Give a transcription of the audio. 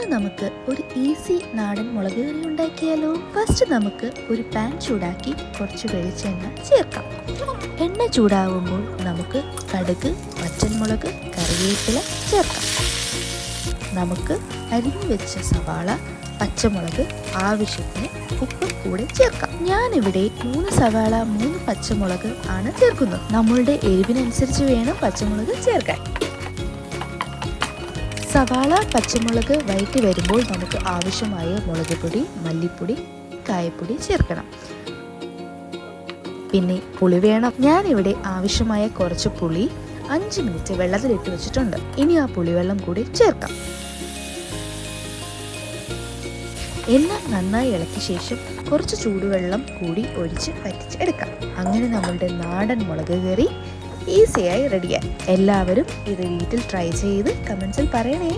ഇന്ന് നമുക്ക് ഒരു ഈസി നാടൻ മുളക് കറി ഉണ്ടാക്കിയാലോ? ഫസ്റ്റ് നമുക്ക് ഒരു പാൻ ചൂടാക്കി കുറച്ച് വെളിച്ചെണ്ണ ചേർക്കാം. എണ്ണ ചൂടാവുമ്പോൾ നമുക്ക് കടുക് പച്ചമുളക് കറിവേപ്പില ചേർക്കാം. നമുക്ക് അരിഞ്ഞു വെച്ച സവാള പച്ചമുളക് ആവശ്യത്തിന് ഉപ്പ് കൂടെ ചേർക്കാം. ഞാനിവിടെ മൂന്ന് സവാള മൂന്ന് പച്ചമുളക് ആണ് ചേർക്കുന്നത്. നമ്മളുടെ എരിവിനനുസരിച്ച് വേണം പച്ചമുളക് ചേർക്കാൻ. സവാള പച്ചമുളക് വഴറ്റി വരുമ്പോൾ നമുക്ക് ആവശ്യമായ മുളക് പൊടി മല്ലിപ്പൊടി കായപ്പൊടി ചേർക്കണം. പിന്നെ പുളി വേണം. ഞാനിവിടെ ആവശ്യമായ കുറച്ച് പുളി അഞ്ച് മിനിറ്റ് വെള്ളത്തിലിട്ട് വെച്ചിട്ടുണ്ട്. ഇനി ആ പുളിവെള്ളം കൂടി ചേർക്കാം. എല്ലാം നന്നായി ഇളക്കിയ ശേഷം കുറച്ച് ചൂടുവെള്ളം കൂടി ഒഴിച്ച് വറ്റിച്ചെടുക്കാം. അങ്ങനെ നമ്മളുടെ നാടൻ മുളക് കറി ഈസിയായി റെഡിയായി എല്ലാവരും ഇത് വീട്ടിൽ ട്രൈ ചെയ്ത് കമൻസിൽ പറയണേ.